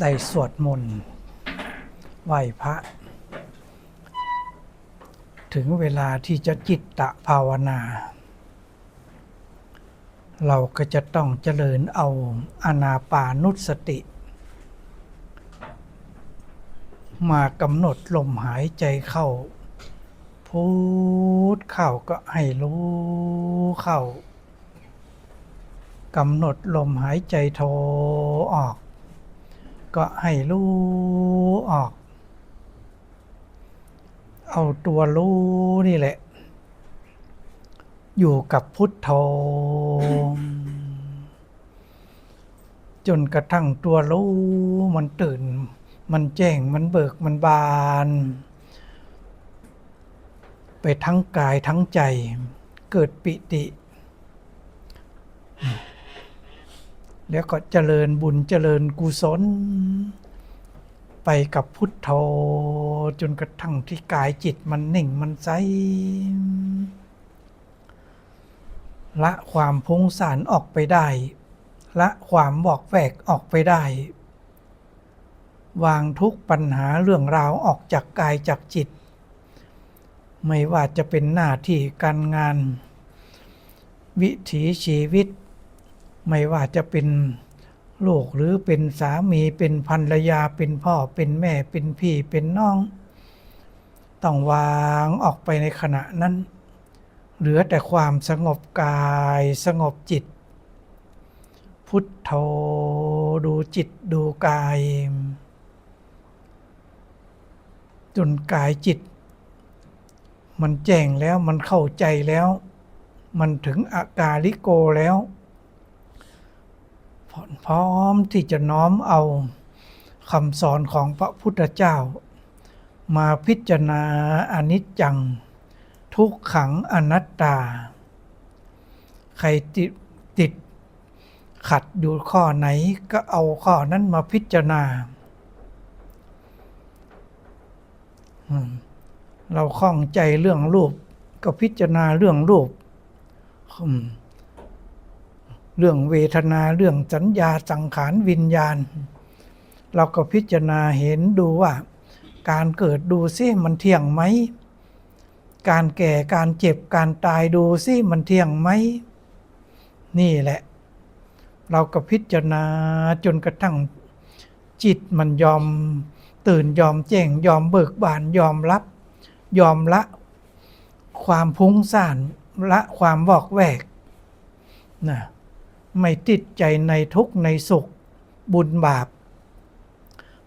ได้สวดมนต์ไหว้พระ ถึงเวลาที่จะจิตตะภาวนา เราก็จะต้องเจริญเอาอานาปานุสติ มากำหนดลมหายใจเข้าพูดเข้าก็ให้รู้เข้ากำหนดลมหายใจโทออก ก็ให้รู้ออก เอาตัวรู้นี่แหละ อยู่กับพุทโธจนกระทั่งตัวรู้มันตื่น มันแจ้งมันเบิกมันบาน ไปทั้งกายทั้งใจ เกิดปิติ แล้วก็เจริญบุญเจริญกุศล ไปกับพุทโธจนกระทั่งที่กายจิตมันนิ่งมันใสละความพุ้งสารออกไปได้ ละความบอกแวกออกไปได้ วางทุกปัญหาเรื่องราวออกจากกายจากจิต ไม่ว่าจะเป็นหน้าที่การงาน วิถีชีวิต ไม่ว่าจะเป็นลูกหรือเป็นสามีเป็นภรรยาเป็นพ่อเป็นแม่เป็นพี่เป็นน้อง ต้องวางออกไปในขณะนั้น เหลือแต่ความสงบกายสงบจิต พุทโธดูจิตดูกายจนกายจิต มันแจ้งแล้วมันเข้าใจแล้ว มันถึงอากาลิโกแล้ว พร้อมที่จะน้อมเอาคำสอนของพระพุทธเจ้า มาพิจารณาอนิจจัง ทุกขังอนัตตา ใครติดติด ขัดอยู่ข้อไหนก็เอาข้อนั้นมาพิจารณา เราข้องใจเรื่องรูป ก็พิจารณาเรื่องรูป เรื่องเวทนาเรื่องสัญญาสังขารวิญญาณ เราก็พิจารณาเห็นดูว่า การเกิดดูซิมันเที่ยงไหม การแก่การเจ็บการตายดูซิมันเที่ยงไหม นี่แหละ เราก็พิจารณาจนกระทั่งจิตมันยอมตื่นยอมแจ้งยอมเบิกบานยอมรับ ยอมละความพุ้งซ่านละความบอกแวกนะ ไม่ติดใจในทุกข์ในสุข บุญบาป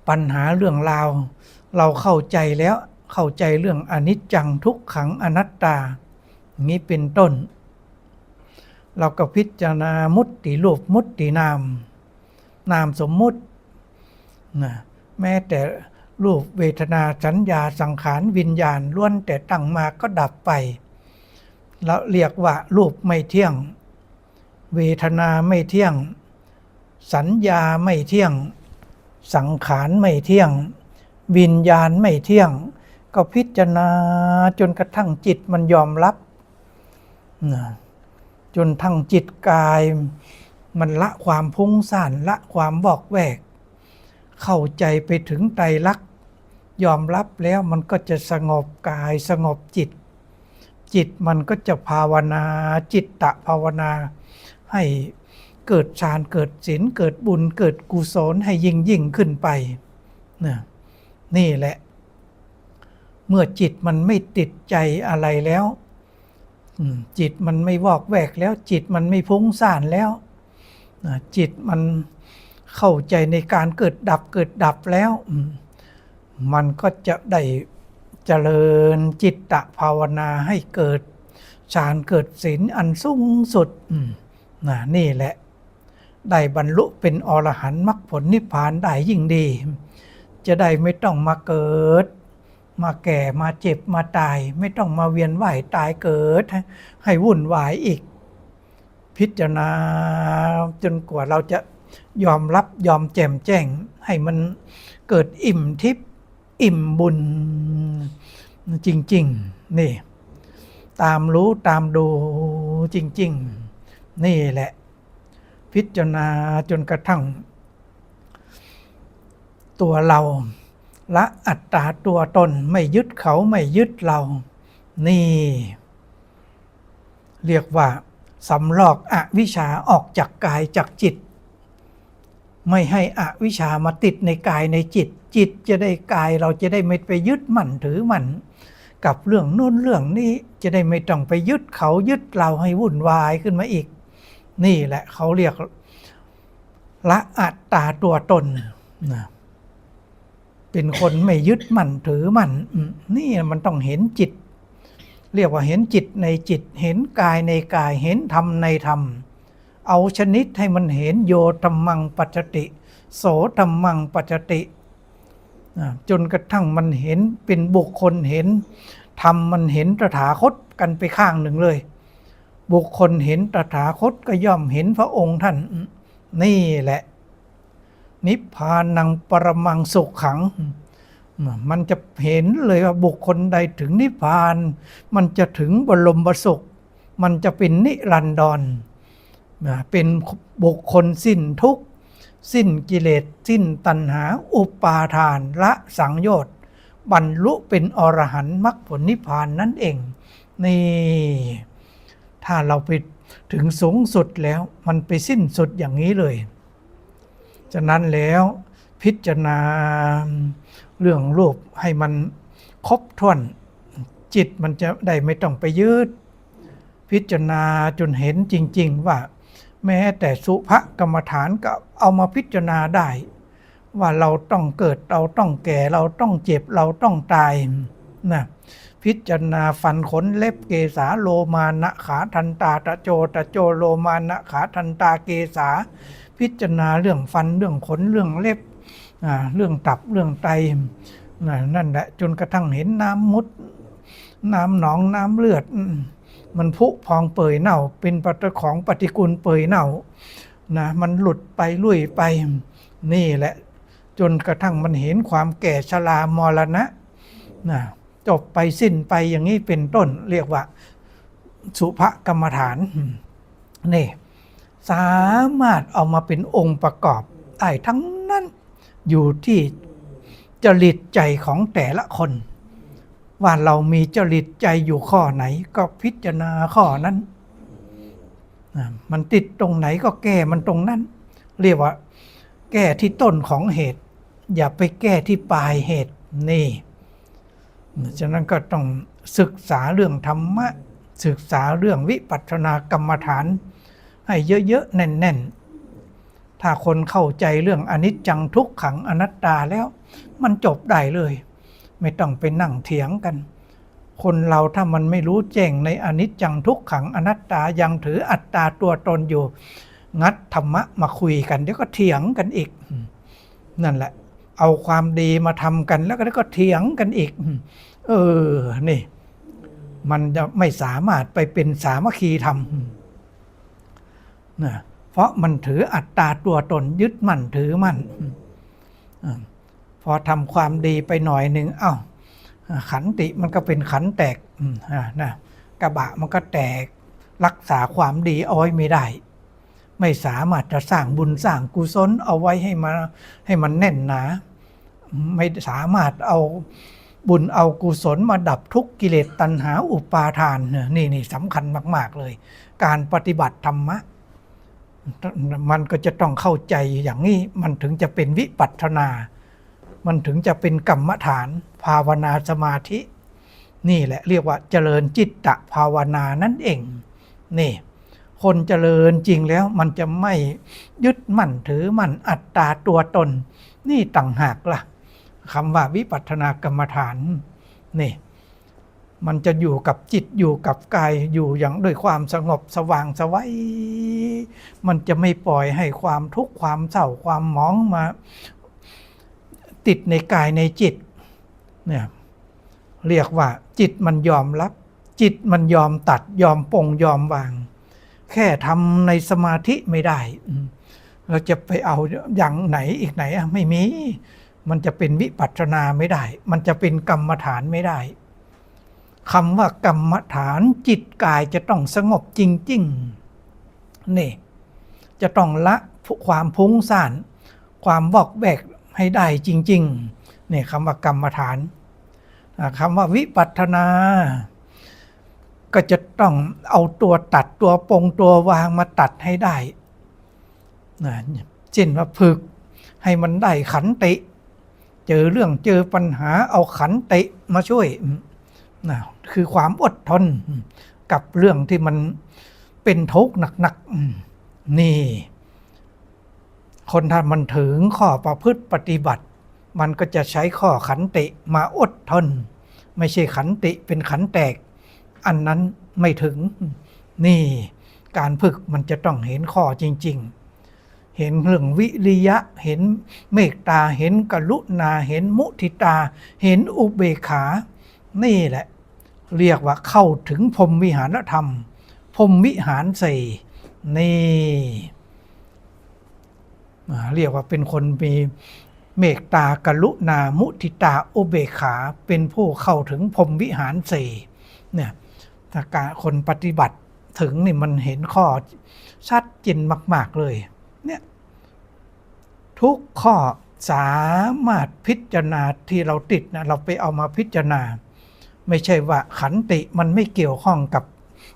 ปัญหาเรื่องราว เราเข้าใจแล้วเข้าใจเรื่องอนิจจังทุกขังอนัตตาอย่างนี้เป็นต้น เราก็พิจารณามุตติรูปมุตตินาม นามสมมุตินะแม้แต่รูปเวทนาสัญญาสังขารวิญญาณล้วนแต่ตั้งมาก็ดับไป แล้วเรียกว่ารูปไม่เที่ยง เวทนาไม่เที่ยง สัญญาไม่เที่ยง สังขารไม่เที่ยง วิญญาณไม่เที่ยง ก็พิจารณาจนกระทั่งจิตมันยอมรับนะจนทั้งจิตกาย มันละความพุ่งซ่านละความบอกแวก เข้าใจไปถึงไตรลักษณ์ยอมรับแล้วมันก็จะสงบกายสงบจิต จิตมันก็จะภาวนาจิตตะภาวนา ให้เกิดฌานเกิดศีลเกิดบุญเกิดกุศลให้ยิ่งยิ่งขึ้นไปนะนี่แหละ เมื่อจิตมันไม่ติดใจอะไรแล้ว จิตมันไม่วอกแวกแล้ว จิตมันไม่พุ่งซ่านแล้ว จิตมันเข้าใจในการเกิดดับเกิดดับแล้ว มันก็จะได้เจริญจิตตภาวนาให้เกิดฌานเกิดศีลอันสูงสุดอืม นะนี่แหละ ได้บรรลุเป็นอรหันต์มรรคผลนิพพานได้ยิ่งดี จะได้ไม่ต้องมาเกิด มาแก่มาเจ็บมาตาย ไม่ต้องมาเวียนว่ายตายเกิด ให้วุ่นวายอีก พิจารณาจนกว่าเราจะยอมรับยอมแจ่มแจ้ง ให้มันเกิดอิ่มทิพย์อิ่มบุญจริง ๆ นี่ ตามรู้ตามดูจริง ๆ นี่แหละ พิจารณาจนกระทั่ง ตัวเราละอัตตาตัวตนไม่ยึดเขาไม่ยึดเรา นี่ เรียกว่าสำลอกอวิชชาออกจากกายจากจิต ไม่ให้อวิชชามาติดในกายในจิต จิตจะได้กายเราจะได้ไม่ไปยึดมั่นถือมั่นกับเรื่องโน้นเรื่องนี้จะได้ไม่ต้องไปยึดเขายึดเราให้วุ่นวายขึ้นมาอีก นี่แหละเขาเรียกละอัตตาตัวตนนะเป็นคนไม่ยึดมั่นถือมั่นนี่มันต้องเห็นจิต เรียกว่าเห็นจิตในจิต เห็นกายในกายเห็นธรรมในธรรม เอาชนิดให้มันเห็นโยธรรมังปัจจติ โสธรรมังปัจจติจนกระทั่งมันเห็นเป็นบุคคลเห็นธรรมมันเห็นตถาคตกันไปข้างหนึ่งเลย บุคคลเห็นตถาคตก็ย่อมเห็นพระองค์ท่าน นี่แหละ นิพพานังปรมังสุขขัง มันจะเห็นเลยว่าบุคคลใดถึงนิพพาน มันจะถึงบรมบสุข มันจะเป็นนิรันดรนเป็นบุคคลสิ้นทุกข์ สิ้นกิเลส สิ้นตัณหา อุปาทาน ละสังโยชน์ บรรลุเป็นอรหันต์มรรคผลนิพพานนั่นเอง นี่ ถ้าเราไปถึงสูงสุดแล้วมันไปสิ้นสุดอย่างนี้เลย ฉะนั้นแล้วพิจารณาเรื่องรูปให้มันครบถ้วน จิตมันจะได้ไม่ต้องไปยืด พิจารณาจนเห็นจริง ๆ ว่า แม้แต่สุภกรรมฐานก็เอามาพิจารณาได้ ว่าเราต้องเกิดเราต้องแก่เราต้องเจ็บเราต้องตายนะ พิจารณาฟันขนเล็บเกษาโลมานะขาทันตาตะโจตะโจโลมานะขาทันตาเกษา พิจารณาเรื่องฟันเรื่องขนเรื่องเล็บเรื่องตับเรื่องไตนั่นแหละจนกระทั่งเห็นน้ำมุด น้ำหนองน้ำเลือด มันพุพองเปื่อยเน่า เป็นปฏิของปฏิกูลเปื่อยเน่านะมันหลุดไปลุยไปนี่แหละ จนกระทั่งมันเห็นความแก่ชรามรณะนะ จบไปสิ้นไปอย่างนี้เป็นต้นเรียกว่า สุภกรรมฐานนี่สามารถเอามาเป็นองค์ประกอบได้ทั้งนั้นอยู่ที่จริตใจของแต่ละคน ว่าเรามีจริตใจอยู่ข้อไหน ก็พิจารณาข้อนั้น มันติดตรงไหนก็แก้มันตรงนั้น เรียกว่า แก้ที่ต้นของเหตุ อย่าไปแก้ที่ปลายเหตุนี่ ฉะนั้นก็ต้องศึกษาเรื่องธรรมะ ศึกษาเรื่องวิปัสสนากรรมฐาน ให้เยอะๆ แน่นๆ ถ้าคนเข้าใจเรื่องอนิจจังทุกขังอนัตตาแล้ว มันจบได้เลย ไม่ต้องไปนั่งเถียงกัน คนเราถ้ามันไม่รู้แจ้งในอนิจจังทุกขังอนัตตายังถืออัตตาตัวตนอยู่ งัดธรรมะมาคุยกันเดี๋ยวก็เถียงกันอีก นั่นแหละ เอาความดีมาทำกัน แล้วก็เถียงกันอีก เออ นี่ มันจะไม่สามารถไปเป็นสามัคคีธรรมนะเพราะมันถืออัตตาตัวตนยึดมั่นถือมั่นพอทำความดีไปหน่อยหนึ่งเอา้า ขันติมันก็เป็นขันแตกนะกระบะมันก็แตกรักษาความดีเอาไว้ไม่ได้ ไม่สามารถจะสร้างบุญสร้างกุศลเอาไว้ให้มาให้มันแน่นหนา ไม่สามารถเอาบุญเอากุศลมาดับทุกกิเลสตัณหาอุปาทานนี่นี่สำคัญมาก ๆ เลย การปฏิบัติธรรมะมันก็จะต้องเข้าใจอย่างนี้มันถึงจะเป็นวิปัสนา มันถึงจะเป็นกรรมฐาน ภาวนาสมาธิ นี่แหละเรียกว่าเจริญจิตตภาวนานั่นเอง นี่ คนเจริญจริงแล้วมันจะไม่ยึดมั่นถือมั่นอัตตาตัวตน นี่ต่างหากล่ะคำว่าวิปัสสนากรรมฐานนี่มันจะอยู่กับจิตอยู่กับกายอยู่อย่างด้วยความสงบสว่างสวัยมันจะไม่ปล่อยให้ความทุกข์ความเศร้าความหมองมา ติดในกายในจิตเนี่ยเรียกว่าจิตมันยอมรับ จิตมันยอมตัดยอมปรงยอมวาง แค่ทำในสมาธิไม่ได้ เราจะไปเอาอย่างไหนอีกไหนอะไม่มี มันจะเป็นวิปัสสนาไม่ได้ มันจะเป็นกรรมฐานไม่ได้คำว่ากรรมฐานจิตกายจะต้องสงบจริงๆนี่จะต้องละความพุ้งซ่าน ความบอกแบกให้ได้จริงๆเนี่คำว่ากรรมฐานคำว่าวิปัสสนา ก็จะต้องเอาตัวตัดตัวปงตัววางมาตัดให้ได้นะเช่นว่าฝึกให้มันได้ขันติ เจอเรื่องเจอปัญหาเอาขันติมาช่วยนะคือความอดทนกับเรื่องที่มันเป็นทุกข์หนักๆนี่ คนถ้ามันถึงข้อประพฤติปฏิบัติ มันก็จะใช้ข้อขันติมาอดทน ไม่ใช่ขันติเป็นขันแตก อันนั้นไม่ถึง นี่การฝึกมันจะต้องเห็นข้อจริง ๆ เห็นเรื่องวิริยะ เห็นเมตตา เห็นกรุณา เห็นมุทิตา เห็นอุเบกขา นี่แหละ เรียกว่าเข้าถึงพรมวิหารธรรม พรมวิหารสี่นี่เรียกว่าเป็นคนมีเมตตากรุณามุทิตาอุเบกขา เป็นผู้เข้าถึงพรมวิหารสี่เนี่ย ถ้าการคนปฏิบัติถึงนี่มันเห็นข้อชัดเจนมาก ๆ เลย เนี่ย ทุกข้อสามารถพิจารณาที่เราติดนะเราไปเอามาพิจารณา ไม่ใช่ว่าขันติมันไม่เกี่ยวข้องกับ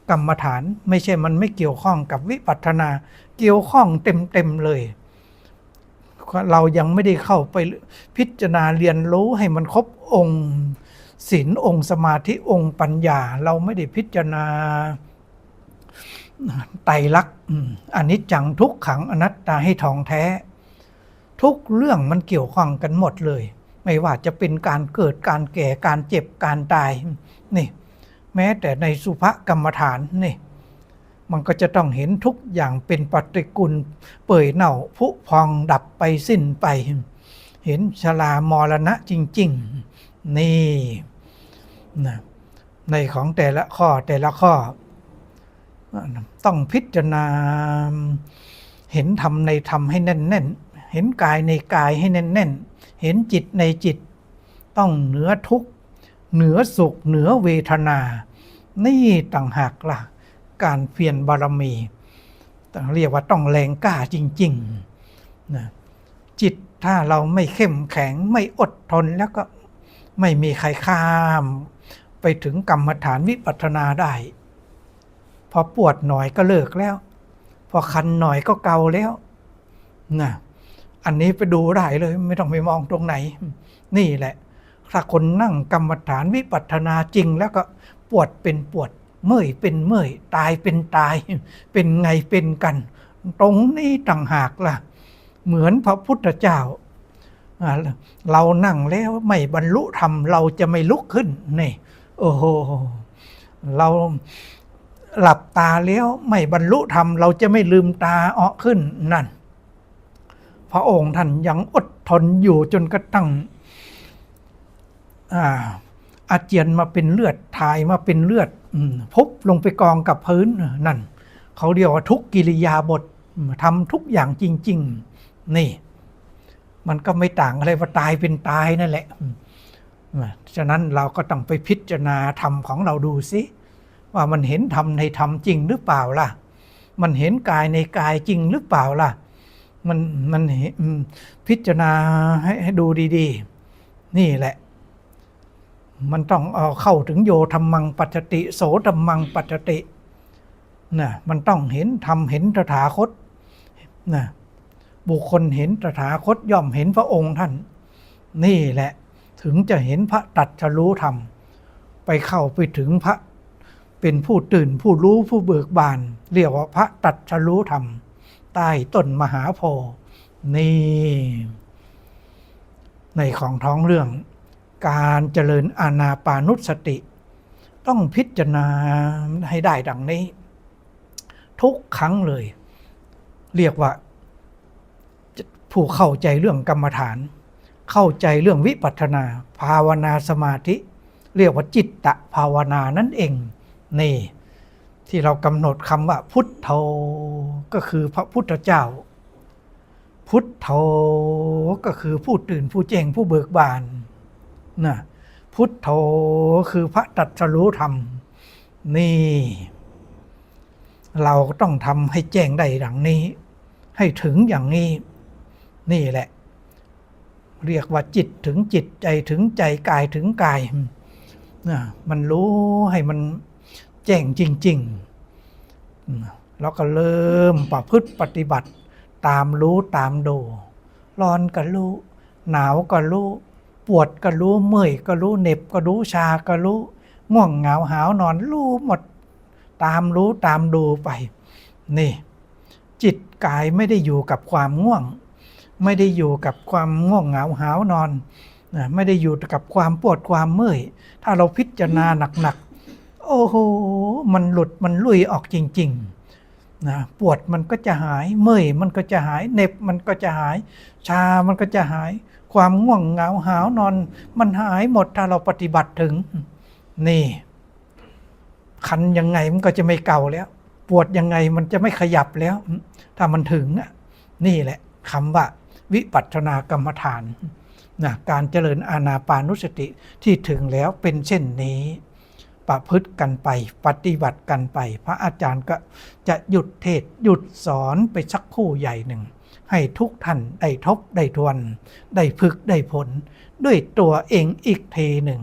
กรรมฐาน ไม่ใช่มันไม่เกี่ยวข้องกับวิปัสสนา เกี่ยวข้องเต็ม ๆ เลย เรายังไม่ได้เข้าไปพิจารณาเรียนรู้ให้มันครบองค์ ศีลองค์สมาธิองค์ปัญญา เราไม่ได้พิจารณาไตรลักษณ์อืมอนิจจังทุกขังอนัตตาให้ทองแท้ ทุกเรื่องมันเกี่ยวข้องกันหมดเลย ไม่ว่าจะเป็นการเกิดการแก่การเจ็บการตายนี่ แม้แต่ในสุภกรรมฐานนี่ มันก็จะต้องเห็นทุกอย่างเป็นปฏิกุล เปื่อยเน่าผุพองดับไปสิ้นไป เห็นชรามรณะจริง ๆ นี่นะในของแต่ละข้อแต่ละข้อ ต้องพิจารณาเห็นธรรมในธรรมให้แน่นๆเห็นกายในกายให้แน่นๆเห็นจิตในจิต ต้องเหนือทุกข์เหนือสุขเหนือเวทนา นี่ต่างหากล่ะ การเพียรบารมีต้องเรียกว่าต้องแรงกล้าจริงๆนะจิตถ้าเราไม่เข้มแข็งไม่อดทนแล้วก็ ไม่มีใครข้าม ไปถึงกรรมฐานวิปัสสนาได้ พอปวดหน่อยก็เลิกแล้ว พอคันหน่อยก็เกาแล้วนะอันนี้ไปดูได้เลย ไม่ต้องไปมองตรงไหน นี่แหละ ถ้าคนนั่งกรรมฐานวิปัสสนาจริง แล้วก็ปวดเป็นปวด เมื่อยเป็นเมื่อย ตายเป็นตาย เป็นไงเป็นกัน ตรงนี้ต่างหากล่ะ เหมือนพระพุทธเจ้า เรานั่งแล้วไม่บรรลุธรรมเราจะไม่ลุกขึ้นนี่โอ้โหเราหลับตาแล้วไม่บรรลุธรรมเราจะไม่ลืมตาออขึ้นนั่น พระองค์ท่านยังอดทนอยู่จนกระทั่งอาอาเจียนมาเป็นเลือดทายมาเป็นเลือดอพุบลงไปกองกับพื้นนั่น เขาเรียกว่าทุกกิริยาบททำทุกอย่างจริง ๆ นี่ มันก็ไม่ต่างอะไรว่าตายเป็นตายนั่นแหละฉะนั้นเราก็ต้องไปพิจารณาธรรมของเราดูสิว่ามันเห็นธรรมในธรรมจริงหรือเปล่าล่ะ มันเห็นกายในกายจริงหรือเปล่าล่ะ มันมันพิจารณาให้ให้ดูดี ๆ นี่แหละ มันต้องเอาเข้าถึงโยธรรมังปัจจติโสธรรมังปัจจตินะมันต้องเห็นธรรมเห็นตถาคตนะ บุคคลเห็นตถาคตย่อมเห็นพระองค์ท่าน นี่แหละถึงจะเห็นพระตัดชรู้ธรรม ไปเข้าไปถึงพระเป็นผู้ตื่นผู้รู้ผู้เบิกบาน เรียกว่าพระตัดชรู้ธรรม ใต้ต้นมหาโพธิ์นี่ ในของท้องเรื่อง การเจริญอานาปานุสติ ต้องพิจารณาให้ได้ดังนี้ ทุกครั้งเลย เรียกว่า ผู้เข้าใจเรื่องกรรมฐาน เข้าใจเรื่องวิปัสนา ภาวนาสมาธิ เรียกว่าจิตตะภาวนานั่นเอง นี่ ที่เรากำหนดคำว่า พุทโธก็คือพระพุทธเจ้า พุทโธก็คือผู้ตื่นผู้แจ้งผู้เบิกบานนะพุทโธคือพระตัสรู้ธรรม นี่ เราก็ต้องทำให้แจ้งได้ดังนี้ ให้ถึงอย่างนี้ นี่แหละ เรียกว่าจิตถึงจิตใจถึงใจกายถึงกายนะมันรู้ให้มันแจ้งจริง ๆ แล้วก็เริ่มประพฤติปฏิบัติ ตามรู้ตามดูร้อนก็รู้ หนาวก็รู้ ปวดก็รู้เมื่อยก็รู้เหน็บก็รู้ชาก็รู้ง่วงเหงาหาวนอนรู้หมด ตามรู้ตามดูไป นี่ จิตกายไม่ได้อยู่กับความง่วง ไม่ได้อยู่กับความง่วงเหงาหาวนอนนะไม่ได้อยู่กับความปวดความเมื่อยถ้าเราพิจารณาหนักๆโอ้โหมันหลุดมันลุยออกจริงๆนะปวดมันก็จะหายเมื่อยมันก็จะหายเหน็บมันก็จะหาย ชามันก็จะหาย ความง่วงเหงาหาวนอน มันหายหมดถ้าเราปฏิบัติถึง นี่คันยังไงมันก็จะไม่เก่าแล้ว ปวดยังไงมันจะไม่ขยับแล้ว ถ้ามันถึงอะนี่แหละคำว่า วิปัสสนากรรมฐานนะการเจริญอาณาปานุสติที่ถึงแล้วเป็นเช่นนี้ ประพฤติกันไปปฏิบัติกันไป พระอาจารย์ก็จะหยุดเทศหยุดสอนไปสักคู่ใหญ่หนึ่ง ให้ทุกท่านได้ทบได้ทวน ได้พึกได้ผล ด้วยตัวเองอีกเทหนึ่ง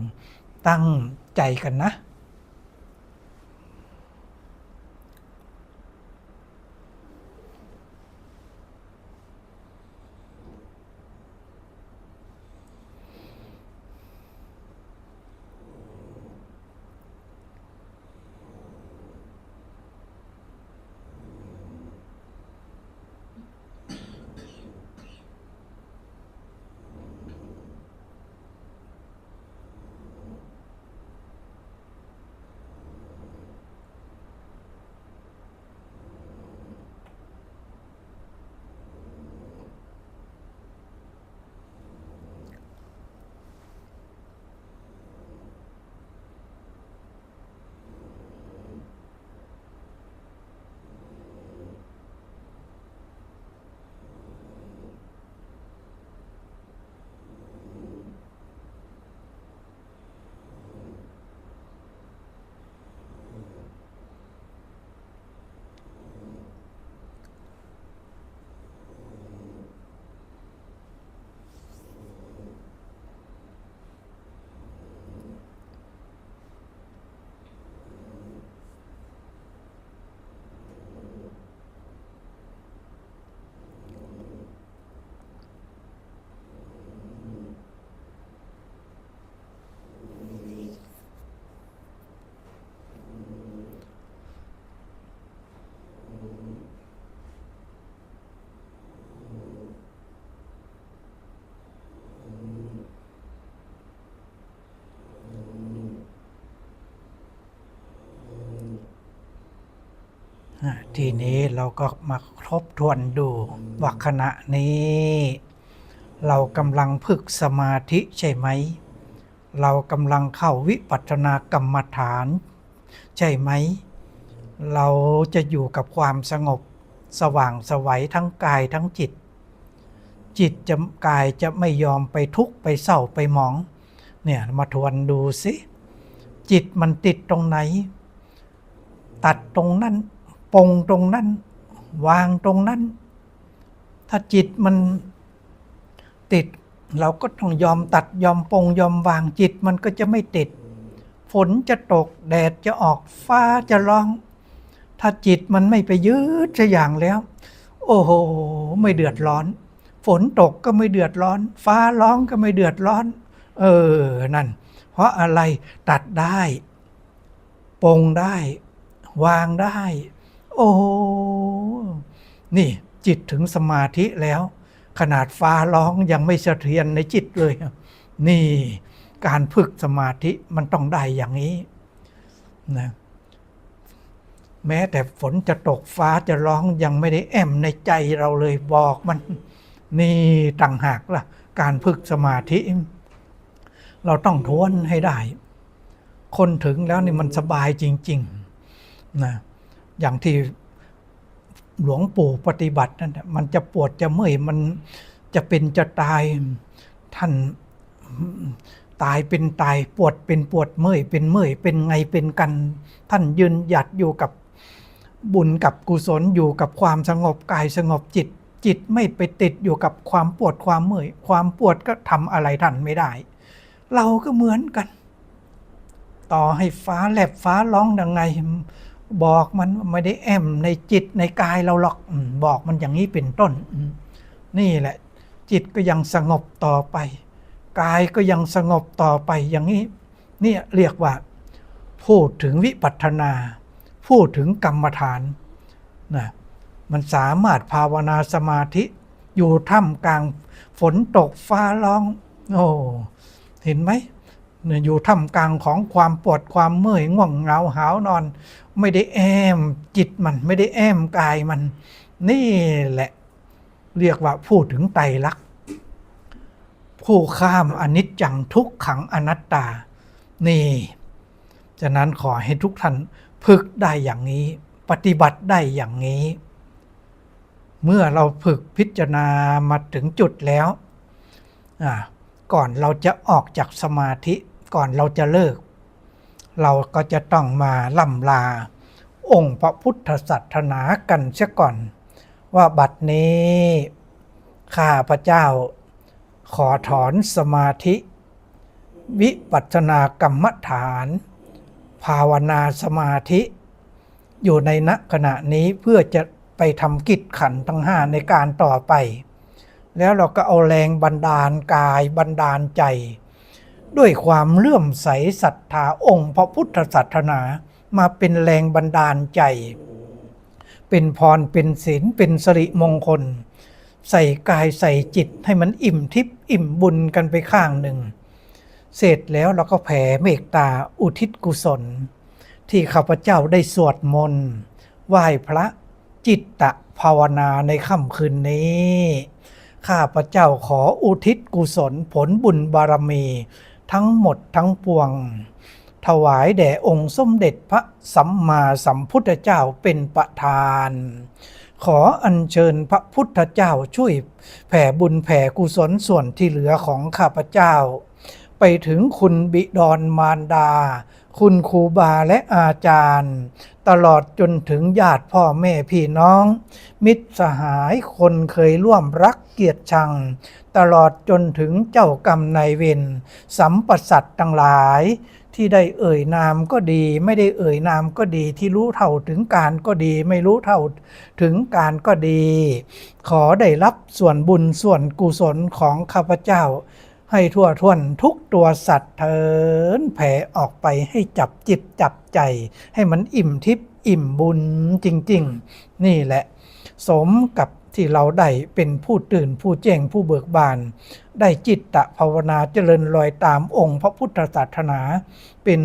ตั้งใจกันนะ ทีนี้เราก็มาทบทวนดูว่าขณะนี้ เรากำลังฝึกสมาธิใช่ไหม เรากำลังเข้าวิปัสสนากรรมฐาน ใช่ไหม เราจะอยู่กับความสงบสว่างสวัยทั้งกายทั้งจิต จิตจะกายจะไม่ยอมไปทุกข์ไปเศร้าไปหมอง เนี่ยมาทวนดูสิจิตมันติดตรงไหน ตัดตรงนั้น ปงตรงนั้น วางตรงนั้น ถ้าจิตมันติด เราก็ต้องยอมตัดยอมปงยอมวางจิตมันก็จะไม่ติด ฝนจะตกแดดจะออกฟ้าจะร้อง ถ้าจิตมันไม่ไปยึดสักอย่างแล้ว โอ้โห ไม่เดือดร้อน ฝนตกก็ไม่เดือดร้อน ฟ้าร้องก็ไม่เดือดร้อน เออนั่น เพราะอะไรตัดได้ปงได้ วางได้ โอ้นี่จิตถึงสมาธิแล้ว ขนาดฟ้าร้องยังไม่สะเทือนในจิตเลย นี่การฝึกสมาธิมันต้องได้อย่างนี้นะแม้แต่ฝนจะตกฟ้าจะร้องยังไม่ได้แอมในใจเราเลยบอกมันนี่ต่างหากล่ะ การฝึกสมาธิ เราต้องทวนให้ได้ คนถึงแล้วนี่มันสบายจริง ๆ นะ อย่างที่หลวงปู่ปฏิบัตินั่นแหละมันจะปวดจะเมื่อยมันจะเป็นจะตายท่านตายเป็นตายปวดเป็นปวดเมื่อยเป็นเมื่อยเป็นไงเป็นกัน ท่านยืนหยัดอยู่กับบุญกับกุศลอยู่กับความสงบกายสงบจิต จิตไม่ไปติดอยู่กับความปวดความเมื่อยความปวดก็ทำอะไรทันไม่ได้ เราก็เหมือนกัน ต่อให้ฟ้าแลบฟ้าร้องยังไง บอกมันไม่ได้แอมในจิตในกายเราหรอกบอกมันอย่างนี้เป็นต้น นี่แหละ จิตก็ยังสงบต่อไป กายก็ยังสงบต่อไปอย่างนี้เนี่ยเรียกว่า พูดถึงวิปัสสนา พูดถึงกรรมฐานนะมันสามารถภาวนาสมาธิอยู่ท่ามกลางฝนตกฟ้าร้อง โอ้เห็นไหมอยู่ท่ามกลางของความปวดความเมื่อยง่วงเหงาหาวนอน ไม่ได้แอมจิตมัน ไม่ได้แอมกายมัน นี่แหละ เรียกว่าพูดถึงไตรลักษณ์ผู้ข้ามอนิจจังทุกขังอนัตตา นี่ฉะนั้นขอให้ทุกท่านฝึกได้อย่างนี้ ปฏิบัติได้อย่างนี้ เมื่อเราฝึกพิจารณามาถึงจุดแล้วก่อนเราจะออกจากสมาธิก่อนเราจะเลิก เราก็จะต้องมาล่ำลา องค์พระพุทธศาสนากันเสียก่อน ว่าบัดนี้ข้าพระเจ้าขอถอนสมาธิ วิปัสสนากรรมฐาน ภาวนาสมาธิ อยู่ในณขณะนี้เพื่อจะไปทำกิจขันธ์ทั้งห้าในการต่อไป แล้วเราก็เอาแรงบันดาลกายบันดาลใจ ด้วยความเลื่อมใสศรัทธาองค์พระพุทธศาสนามาเป็นแรงบันดาลใจ เป็นพรเป็นศีลเป็นสิริมงคล ใส่กายใส่จิตให้มันอิ่มทิพย์อิ่มบุญกันไปข้างหนึ่ง เสร็จแล้วเราก็แผ่เมตตาอุทิศกุศล ที่ข้าพเจ้าได้สวดมนต์ไหว้พระจิตตะภาวนาในค่ำคืนนี้ ข้าพเจ้าขออุทิศกุศลผลบุญบารมี ทั้งหมดทั้งปวง ถวายแด่องค์สมเด็จพระสัมมาสัมพุทธเจ้าเป็นประธาน ขออัญเชิญพระพุทธเจ้าช่วยแผ่บุญแผ่กุศลส่วนที่เหลือของข้าพเจ้า ไปถึงคุณบิดรมารดา คุณครูบาและอาจารย์ ตลอดจนถึงญาติพ่อแม่พี่น้อง มิตรสหายคนเคยร่วมรักเกียรติชัง ตลอดจนถึงเจ้ากรรมนายเวรสัมปสัตว์ทั้งหลาย ที่ได้เอ่ยนามก็ดี ไม่ได้เอ่ยนามก็ดีที่รู้เท่าถึงการก็ดี ไม่รู้เท่าถึงการก็ดี ขอได้รับส่วนบุญส่วนกุศลของข้าพเจ้า ให้ทั่วท้วนทุกตัวสัตว์เถินแผ่ออกไปให้จับจิตจับใจ ให้มันอิ่มทิพย์อิ่มบุญจริง ๆ นี่แหละ สมกับที่เราได้เป็นผู้ตื่นผู้แจ้งผู้เบิกบาน ได้จิตตะภาวนาเจริญรอยตามองค์พระพุทธศาสนา เป็น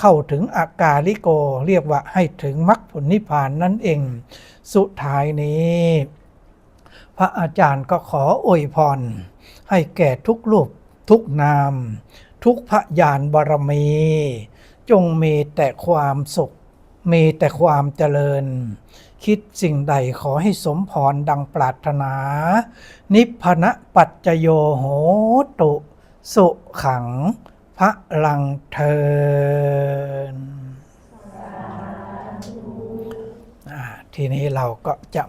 เข้าถึงอากาลิโกเรียกว่าให้ถึงมรรคผลนิพพานนั่นเอง สุดท้ายนี้ พระอาจารย์ก็ขออวยพร ให้แก่ทุกรูปทุกนาม ทุกพระญาณบารมี จงมีแต่ความสุข มีแต่ความเจริญ คิดสิ่งใดขอให้สมพรดังปรารถนา นิพพณปัจจโยโหตุ สุขังพระลังเทินทีนี้เราก็จะ